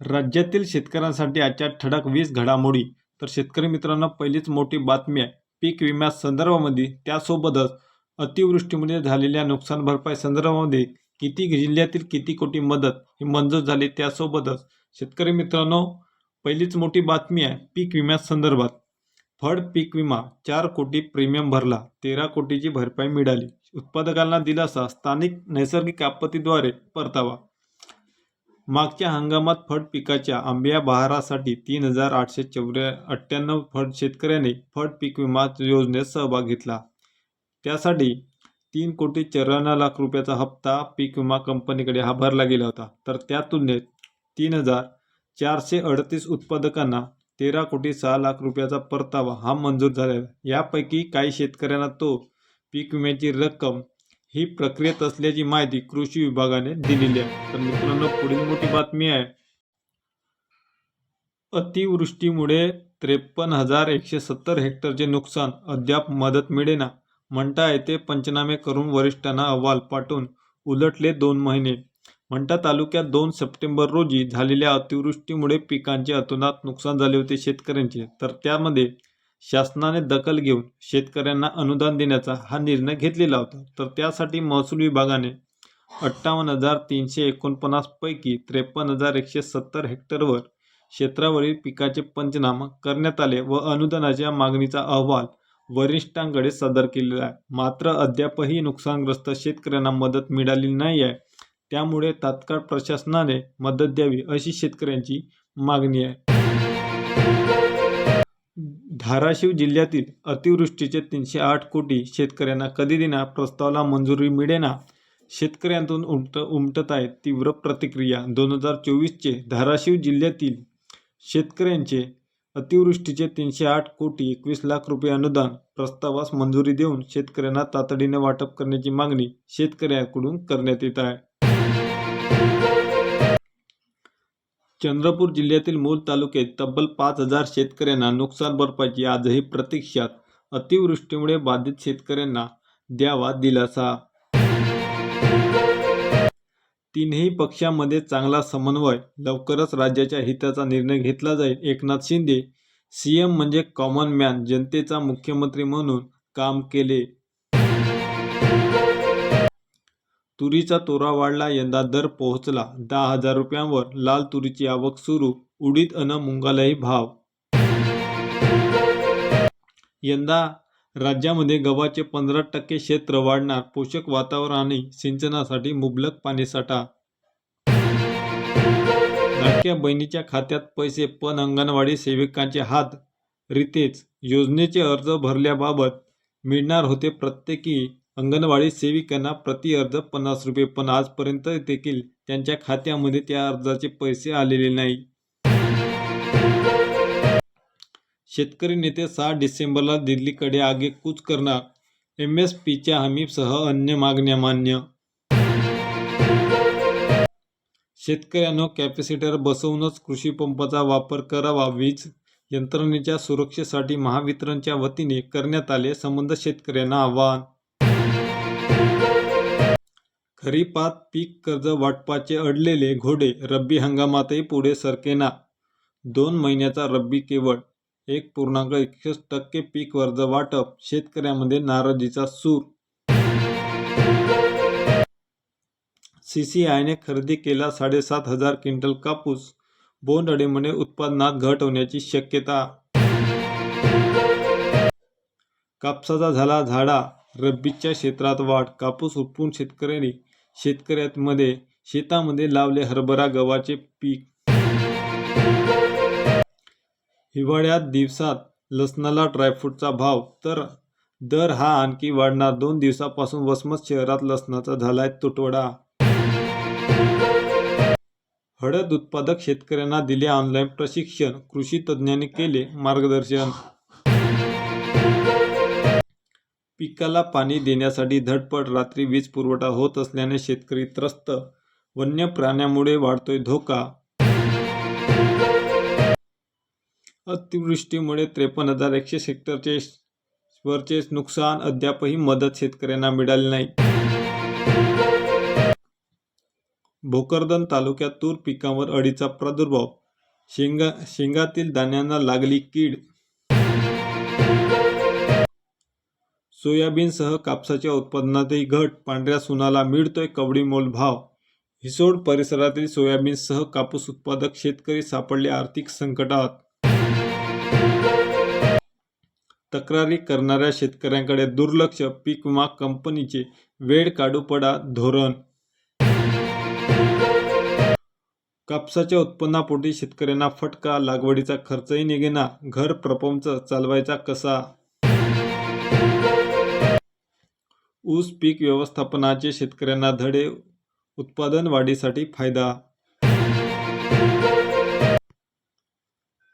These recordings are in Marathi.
राज्यातील शेतकऱ्यांसाठी आजच्या ठळक वीस घडामोडी. तर शेतकरी मित्रांनो पहिलीच मोठी बातमी आहे. पीक विम्या संदर्भामध्ये त्यासोबतच अतिवृष्टीमुळे झालेल्या नुकसान भरपाई संदर्भामध्ये किती जिल्ह्यातील किती कोटी मदत ही मंजूर झाली त्यासोबतच शेतकरी मित्रांनो पहिलीच मोठी बातमी आहे पीक विम्या संदर्भात. फळ पीक विमा चार कोटी प्रीमियम भरला तेरा कोटीची भरपाई मिळाली. उत्पादकांना दिलासा स्थानिक नैसर्गिक आपत्तीद्वारे परतावा. मागच्या हंगामात फळ पिकाच्या आंब्या बहारासाठी तीन हजार आठशे चौऱ्या अठ्ठ्याण्णव फळ शेतकऱ्यांनी फळ पीक विमा योजनेत सहभाग घेतला त्यासाठी तीन कोटी चौऱ्याण्णव लाख रुपयाचा हप्ता पीक विमा कंपनीकडे हा भरला गेला होता तर त्या तुलनेत तीन हजार चारशे अडतीस उत्पादकांना तेरा कोटी सहा लाख रुपयाचा परतावा हा मंजूर झालेला आहे. यापैकी काही शेतकऱ्यांना तो पीक विम्याची रक्कम ही प्रक्रियेत असल्याची माहिती कृषी विभागाने दिलेली आहे. तर मित्रांनो पुढील मोठी बातमी आहे. अतिवृष्टीमुळे त्रेपन्न हजार एकशे सत्तर हेक्टरचे नुकसान अद्याप मदत मिळेना म्हणता येथे पंचनामे करून वरिष्ठांना अहवाल पाठवून उलटले दोन महिने. म्हणता तालुक्यात दोन सप्टेंबर रोजी झालेल्या अतिवृष्टीमुळे पिकांचे अतोनात नुकसान झाले होते शेतकऱ्यांचे. तर त्यामध्ये शासनाने दखल घेऊन शेतकऱ्यांना अनुदान देण्याचा हा निर्णय घेतलेला होता. तर त्यासाठी महसूल विभागाने अठ्ठावन्न हजार तीनशे एकोणपन्नास पैकी त्रेपन्न हजार एकशे सत्तर हेक्टरवर क्षेत्रावरील पिकाचे पंचनामा करण्यात आले व अनुदानाच्या मागणीचा अहवाल वरिष्ठांकडे सादर केलेला आहे. मात्र अद्यापही नुकसानग्रस्त शेतकऱ्यांना मदत मिळाली नाही आहे. त्यामुळे तात्काळ प्रशासनाने मदत द्यावी अशी शेतकऱ्यांची मागणी आहे. धाराशिव जिल्ह्यातील अतिवृष्टीचे तीनशे आठ कोटी शेतकऱ्यांना कधी देणार? प्रस्तावाला मंजुरी मिळेना? शेतकऱ्यांतून उमट उमटत आहेत तीव्र प्रतिक्रिया. दोन हजार चोवीसचे धाराशिव जिल्ह्यातील शेतकऱ्यांचे अतिवृष्टीचे तीनशे आठ कोटी एकवीस लाख रुपये अनुदान प्रस्तावास मंजुरी देऊन शेतकऱ्यांना तातडीने वाटप करण्याची मागणी शेतकऱ्यांकडून करण्यात येत आहे. चंद्रपूर जिल्ह्यातील मूल तालुक्यात तब्बल पाच हजार शेतकऱ्यांना नुकसान भरपाईची आजही प्रतीक्षात अतिवृष्टीमुळे बाधित शेतकऱ्यांना द्यावा दिलासा. तीनही पक्षांमध्ये चांगला समन्वय लवकरच राज्याच्या हिताचा निर्णय घेतला जाईल. एकनाथ शिंदे सीएम म्हणजे कॉमन मॅन जनतेचा मुख्यमंत्री म्हणून काम केले. तुरीचा तोरा वाढला यंदा दर पोहोचला. दहा हजार रुपयांवर लाल तुरीची आवक सुरू उडीद अन मुंगालाही भाव. यंदा राज्यामध्ये गव्हाचे पंधरा टक्के क्षेत्र वाढणार. पोषक वातावरण आणि सिंचनासाठी मुबलक पाणीसाठा लाडक्या बहिणीच्या खात्यात पैसे पण अंगणवाडी सेविकांचे हात. रितेच योजनेचे अर्ज भरल्याबाबत मिळणार होते प्रत्येकी अंगणवाडी सेविकांना प्रति अर्ज पन्नास रुपये पण आजपर्यंत देखील त्यांच्या खात्यामध्ये त्या अर्जाचे पैसे आलेले नाही. शेतकरी नेते सहा डिसेंबरला दिल्लीकडे आगेकूच करणार एम एस पीच्या हमीसह अन्य मागण्या मान्य. शेतकऱ्यांनो कॅपॅसिटर बसवूनच कृषी पंपाचा वापर करावा वीज यंत्रणेच्या सुरक्षेसाठी महावितरणच्या वतीने करण्यात आले संबंध शेतकऱ्यांना आवाहन. खरीपात पीक कर्ज वाटपाचे अडलेले घोडे रब्बी हंगामातही पुढे सरकेना दोन महिन्याचा रब्बी केवळ एक पूर्णांक एकसष्ट टक्के पीक कर्ज वाटप शेतकऱ्यांमध्ये नाराजीचा सूर. सी सी आयने खरेदी केला साडेसात हजार क्विंटल कापूस बोंडअळीमुळे उत्पादनात घट होण्याची शक्यता. कापसाचा झाला झाडा रब्बीच्या क्षेत्रात वाढ कापूस उपटून शेतकऱ्यांनी शेतकऱ्यांमध्ये शेतामध्ये लावले हरभरा गव्हाचे पीक. हिवाळ्यात दिवसात लसणाला ड्रायफ्रूटचा भाव तर दर हा आणखी वाढणार. दोन दिवसापासून वसमत शहरात लसणाचा झालाय तुटवडा. हळद उत्पादक शेतकऱ्यांना दिले ऑनलाईन प्रशिक्षण कृषी तज्ज्ञांनी केले मार्गदर्शन. पिकाला पाणी देण्यासाठी धडपड रात्री वीज पुरवठा होत असल्याने शेतकरी त्रस्त वन्य प्राण्यामुळे वाढतोय धोका. अतिवृष्टीमुळे त्रेपन्न हजार एकशे सेक्टरचे वरचे नुकसान अद्यापही मदत शेतकऱ्यांना मिळाली नाही. भोकरदन तालुक्यात तूर पिकावर अळीचा प्रादुर्भाव. शेंगा शेंगातील दाण्यांना लागली कीड सोयाबीनसह कापसाच्या उत्पादनातही घट पांढऱ्या सुनाला मिळतोय कवडीमोल भाव. हिसोड परिसरातील सोयाबीनसह कापूस उत्पादक शेतकरी सापडले आर्थिक संकटात. तक्रारी करणाऱ्या शेतकऱ्यांकडे दुर्लक्ष पीक विमा कंपनीचे वेळ काढूपडा धोरण. कापसाच्या उत्पन्नापोटी शेतकऱ्यांना फटका लागवडीचा खर्चही निघेना घर प्रपंच चालवायचा कसा? ऊस पीक व्यवस्थापनाचे शेतकऱ्यांना धडे उत्पादन वाढीसाठी फायदा.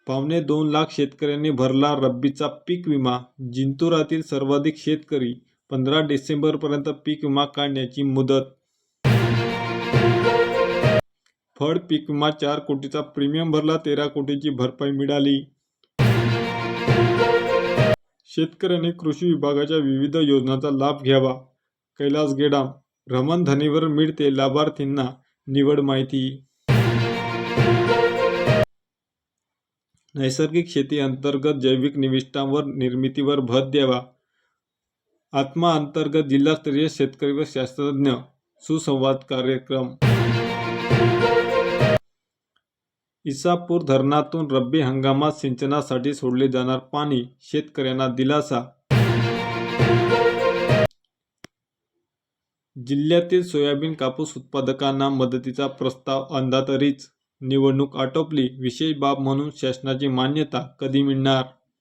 पावणे दोन लाख शेतकऱ्यांनी भरला रब्बीचा पीक विमा. जिंतुरातील सर्वाधिक शेतकरी पंधरा डिसेंबरपर्यंत पीक विमा काढण्याची मुदत. फळ पीक विमा चार कोटीचा प्रीमियम भरला तेरा कोटीची भरपाई मिळाली. शेतकऱ्यांनी कृषी विभागाच्या विविध योजनांचा लाभ घ्यावा. कैलास गेडाम भ्रमणध्वनीवर मिळते लाभार्थींना निवड माहिती. नैसर्गिक शेती अंतर्गत जैविक निविष्ठांवर निर्मितीवर भर द्यावा. आत्मा अंतर्गत जिल्हास्तरीय शेतकरी व शास्त्रज्ञ सुसंवाद कार्यक्रम. इसापूर धरणातून रब्बी हंगामात सिंचनासाठी सोडले जाणार पाणी शेतकऱ्यांना दिलासा. जिल्ह्यातील सोयाबीन कापूस उत्पादकांना मदतीचा प्रस्ताव अंदातरीच निवडणूक आटोपली विशेष बाब म्हणून शासनाची मान्यता कधी मिळणार?